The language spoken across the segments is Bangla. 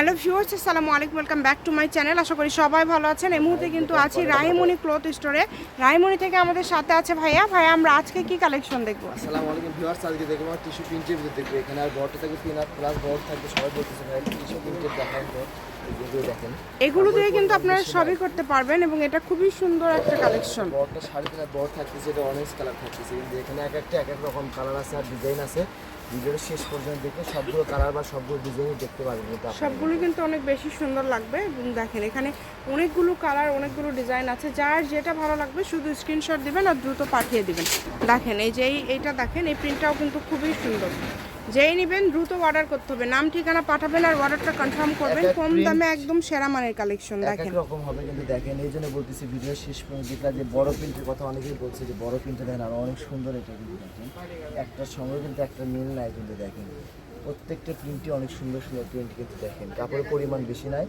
হ্যালো ভিউয়ার্স আসসালামু আলাইকুম welcome back to my channel. আশা করি সবাই ভালো আছেন। এই মুহূর্তে কিন্তু আছি রাহিমণি ক্লথ স্টোরে। রাহিমণি থেকে আমাদের সাথে আছে ভাইয়া। ভাইয়া আমরা আজকে কি কালেকশন দেখব? আসসালামু আলাইকুম ভিউয়ার্স আজকে দেখব আমার টিস্যু প্রিন্টের ভিতরে দেখব এখানে আর বড়টা থাকবে তিন প্লাস বড় থাকবে সবাই বলতেছে ভাই টিস্যু প্রিন্টের দেখান তো এগুলো দেখেন। এগুলো দিয়ে কিন্তু আপনারা সবই করতে পারবেন এবং এটা খুবই সুন্দর একটা কালেকশন বড়টা সাড়ে তিন হাত বড় থাকতেছে এটা অরেঞ্জ কালার থাকতেছে। কিন্তু এখানে এক একটা এক এক রকম কালার আছে আর ডিজাইন আছে। ভিডিওর শেষ পর্যন্ত দেখলে সবগুলো কালার বা সবগুলো ডিজাইনই দেখতে পারবেন কিন্তু সবগুলো কিন্তু অনেক বেশি সুন্দর লাগবে। এবং দেখেন এখানে অনেকগুলো কালার অনেকগুলো ডিজাইন আছে। যার যেটা ভালো লাগবে শুধু স্ক্রিনশট দিবেন আর দ্রুত পাঠিয়ে দিবেন। দেখেন এই যে এইটা দেখেন এই প্রিন্টটাও কিন্তু খুবই সুন্দর। যেই নেবেন দ্রুত অর্ডার করতে হবে। নাম ঠিকানা পাঠাবেন আর অর্ডারটা কনফার্ম করবেন। কম দামে একদম সেরা মানের কালেকশন দেখেন। রকম হবে কিন্তু দেখেন এই জন্য বলতেছি ভিডিও শেষ পর্যন্ত দেখলাম যে বড় প্রিন্টের কথা অনেকেই বলছে যে বড় প্রিন্টে দেখেন আর অনেক সুন্দর এটা কিন্তু দেখেন। একটার সঙ্গে কিন্তু একটা মিল নাই কিন্তু দেখেন। প্রত্যেকটা প্রিন্টই অনেক সুন্দর সুন্দর প্রিন্ট কিন্তু দেখেন। কাপড়ের পরিমাণ বেশি নাই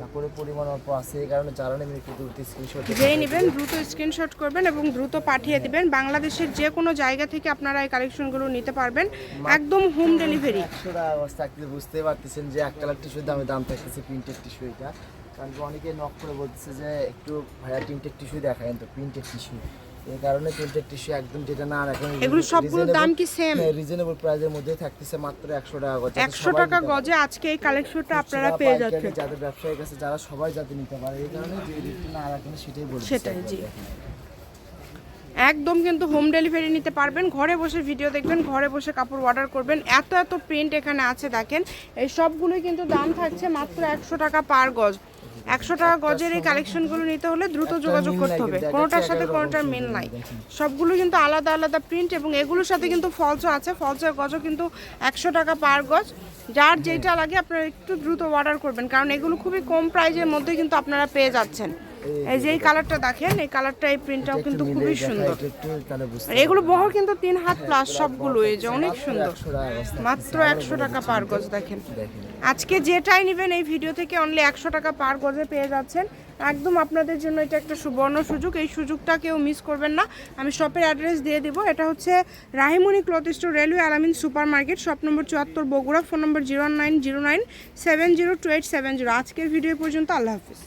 কাপড়ের পরিমাণ অল্প আছে এই কারণে যারা নেবেন একটু দ্রুত স্ক্রিনশট যেই নেবেন দ্রুত স্ক্রিনশট করবেন এবং দ্রুত পাঠিয়ে দিবেন। বাংলাদেশের যে কোনো জায়গা থেকে আপনারা এই কালেকশনগুলো নিতে পারবেন। একদম হোম ডেলিভারি একশো টাকা অবস্থা থাকতে বুঝতে পারতেছেন যে এক কালার টিস্যুর দামে দাম থাকতেছে প্রিন্টেড টিস্যু এটা। কারণ অনেকে নক করে বলতেছে যে একটু ভাইয়া প্রিন্টেড টিস্যু দেখায় তো প্রিন্টেড টিস্যু এই কারণে প্রিন্টেড টিস্যু একদম যেটা না আর এখন এগুলো সবগুলোর দাম কি সেম রিজনেবল প্রাইসের মধ্যেই থাকতেছে মাত্র একশো টাকা গজ যাতে একশো টাকা গজে আজকে এই কালেকশনটা আপনারা পেয়ে যাচ্ছেন। যাদের ব্যবসায়ীর কাছে যারা সবাই যাতে নিতে পারে এই কারণে যে রেটটা না রাখেন সেটাই বলছি সেটাই, জি। একদম কিন্তু হোম ডেলিভারি নিতে পারবেন ঘরে বসে ভিডিও দেখবেন ঘরে বসে কাপড় অর্ডার করবেন এত এত প্রিন্ট এখানে আছে দেখেন এই সবগুলোই কিন্তু দাম থাকছে মাত্র একশো টাকা পার গজ। একশো টাকা গজের এই কালেকশনগুলো নিতে হলে দ্রুত যোগাযোগ করতে হবে। কোনোটার সাথে কোনোটার মিল নাই। সবগুলো কিন্তু আলাদা আলাদা প্রিন্ট এবং এগুলোর সাথে কিন্তু ফলসও আছে। ফলসের গজও কিন্তু একশো টাকা পার গজ। যার যেটা লাগে আপনারা একটু দ্রুত অর্ডার করবেন কারণ এগুলো খুবই কম প্রাইজের মধ্যে কিন্তু আপনারা পেয়ে যাচ্ছেন। এই যে এই কালারটা দেখেন এই কালারটা এই প্রিন্টটাও কিন্তু খুবই সুন্দর। এগুলো বহর কিন্তু তিন হাত প্লাস সবগুলো এই যে অনেক সুন্দর। মাত্র একশো টাকা পার গজ দেখেন। দেখেন। আজকে যেটাই নেবেন এই ভিডিও থেকে অনলি একশো টাকা পার গজে পেয়ে যাচ্ছেন। একদম আপনাদের জন্য এটা একটা সুবর্ণ সুযোগ। এই সুযোগটা কেউ মিস করবেন না। আমি শপের অ্যাড্রেস দিয়ে দেবো। এটা হচ্ছে Rahimoni cloth store railway Alamin super market shop number চুয়াত্তর Bogura phone number zero nine zero nine seven zero two eight seven zero আজকের ভিডিও পর্যন্ত আল্লাহ হাফিজ।